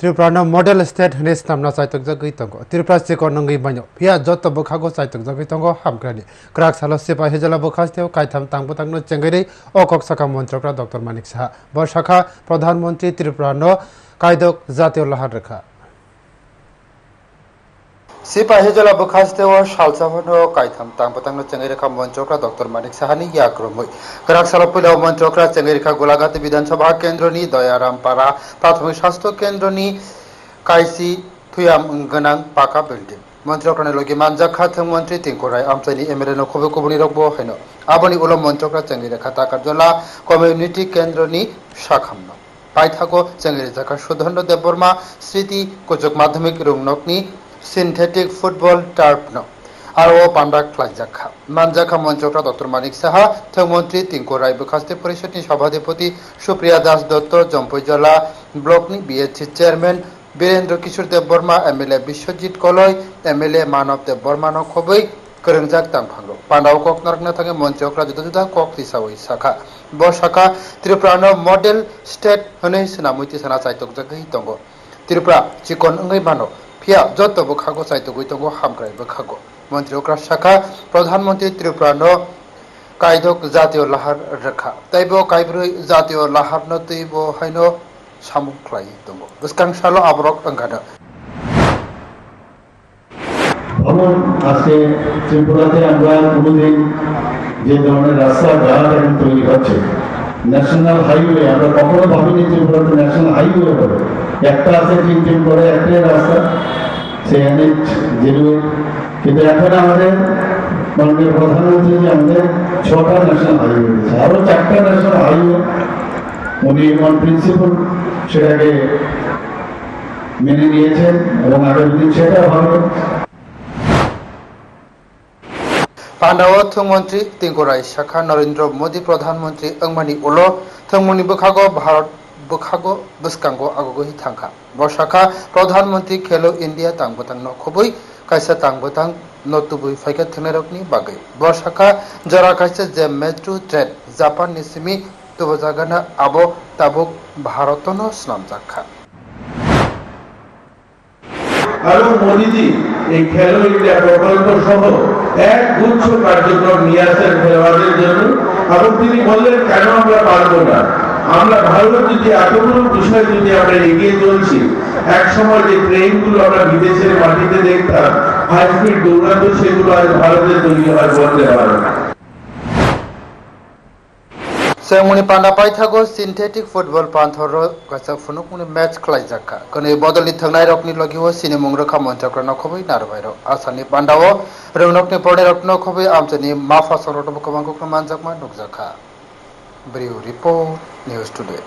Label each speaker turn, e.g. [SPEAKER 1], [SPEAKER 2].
[SPEAKER 1] Tripura model state হনেস নামনা সাইতক জগই তঙ্গ ত্রিপুরা সে কর্ণঙ্গই বানো ইয়া যত বোখাগো সাইতক জগই তঙ্গ হামক্রানি ক্রাক সালো সেপা হেজলা বোখাস্তেও কাইথাম তাংবো তাংন চেঙ্গেরি অকক সাকা মন্ত্রকরা ডক্টর মানিক সাহা বর্ষাখা প্রধানমন্ত্রী ত্রিপুরা ন কায়দক জাতীয় লহার রেখা जातीय लाहार रेखा सिपाहिजला बखास्तेव सालसावनो काइथाम तांपतांनो चंगेरेखा मन्त्रकरा डॉक्टर मानिक साहानि याक्रमै गराक सालपैलाव मन्त्रकरा चंगेरेखा गोलाघाट विधानसभा केन्द्रनि दयाराम पारा प्राथमिक स्वास्थ्य केन्द्रनि काइसि थुयाम गोनां पाका बिल्डिं मन्त्रकरानि लगे मानजाखा थों मन्त्रि तिंकराय आमचाइनि एमएलए न खबे कबनि रगबो हैनो आबनि उलो मन्त्रकरा चंगेरेखा ताकारजला कमिउनिटि केन्द्रनि शाखामनो पाइथागो चंगेरेखा सुधन्ड देबबर्मा स्मृति कुचक माध्यमिक रुंनकनि सिन्थेटिक फुटबल टार्प আর ও পান্ডা क्लाइजाखा मानजाखा মঞ্চটা ডক্টর মানিক সাহা থমন্ত্রী তিঙ্কু রায় বখাস্তে পরিষদ সভাধিপতি Supriya Das Dutta Jampuijala ব্লকনি BSC chairman Birendra Kishore Dev Debbarma MLA Biswajit Kalai MLA Manab Dev Debbarma নখবই করেনজাক তাংফাংরো পান্ডাও কক নরকনা থাকে মঞ্চ অকরা যুদ্ধ যুদ্ধ কক তিসা শাখা ব শাখা ত্রিপুরান মডেল স্টেট হনে সিনামুইতি সানা চাইতক জাগাই তঙ্গ ত্রিপুরা চিকন অঙ্গই মানো ফিয়া যত বখাগো চাইতগৈ দङ হামগ্রাই বখাগো মন্ত্রী ওকরা শাখা, প্রধানমন্ত্রী ত্রিপুরা ন কাইদক জাতীয় লাহার রেখা। তাইব কাইব্রৈ জাতীয় লাহার ন তৈব হাইন সামুক খ্লাই দङ বুসকাং সালো আবরক অঙ্গানো।
[SPEAKER 2] ভ্রমণ আজকে ত্রিপুরাতে আমরা কোনোদিন যে ধরনের রাস্তা ঘাট এখন তৈরি হচ্ছে। ন্যাশনাল হাইওয়ে আমরা কখনো ভাবিনি ত্রিপুরাতে ন্যাশনাল হাইওয়ে হবে। একটা আছে টিম টিম করে একটাই রাস্তা সে এনএইচ জেরুয়ে। কিন্তু এখন আমাদের মাননীয় প্রধানমন্ত্রী যে আমাদের ছটা ন্যাশনাল হাইওয়ে দিয়েছে আরও চারটা ন্যাশনাল হাইওয়ে উনি অন প্রিন্সিপাল সেটাকে মেনে নিয়েছেন এবং আগামী দিন সেটা হবে।
[SPEAKER 1] পান্ডাও থংমন্ত্রী তিঙ্কুরাই শাখা, নরেন্দ্র মোদী প্রধানমন্ত্রী ওংমানি উলো থংমুনি বখাগো, ভারত বখাগো, বসকাঙ্গো, আগগহি থাঙ্কা ব প্রধানমন্ত্রী খেলো ইন্ডিয়া তাংবতাং নখবই কাইসা তাংবতাং নতুবুই ফাইকা থেনারকনি বাগৈ। ব জরা কাইসা যে মেট্রো ট্রেন, জাপান নিসিমি তুবজাগানা আবো তাবুক ভারতনো স্নাম জাখা
[SPEAKER 3] এবং মোদিজি, এই খেলো ইন্ডিয়া প্রকল্প সহ এক গুচ্ছ কার্যক্রম নিয়ে আসেন জন্য। এবং তিনি বললেন, কেন আমরা পারব না? আমরা ভারত যদি এতগুলো বিষয় যদি আমরা এগিয়ে চলছি। এক সময় যে আমরা বিদেশের মাটিতে দেখতাম হাই দৌড়াতো, সেগুলো আজ ভারতে তৈরি হয় বলতে পারে না।
[SPEAKER 1] सेंगमुनि पान्डा पाइथागो सिन्थेटिक फुटबल पान्थर गासा फुनुकमुनि मैच खलाइजाखा कने बदलनि थांनाय रकनि लगिव सिने मुंग्रखा मन्त्रक्र नखबै नारबायरो आसानि पान्डाव रौनकनि पड़े रक नखबै आमचनि माफा सरट बकमांगो मानजाकमा नुकजाखा ब्रिउ रिपोर्ट न्यूज टुडे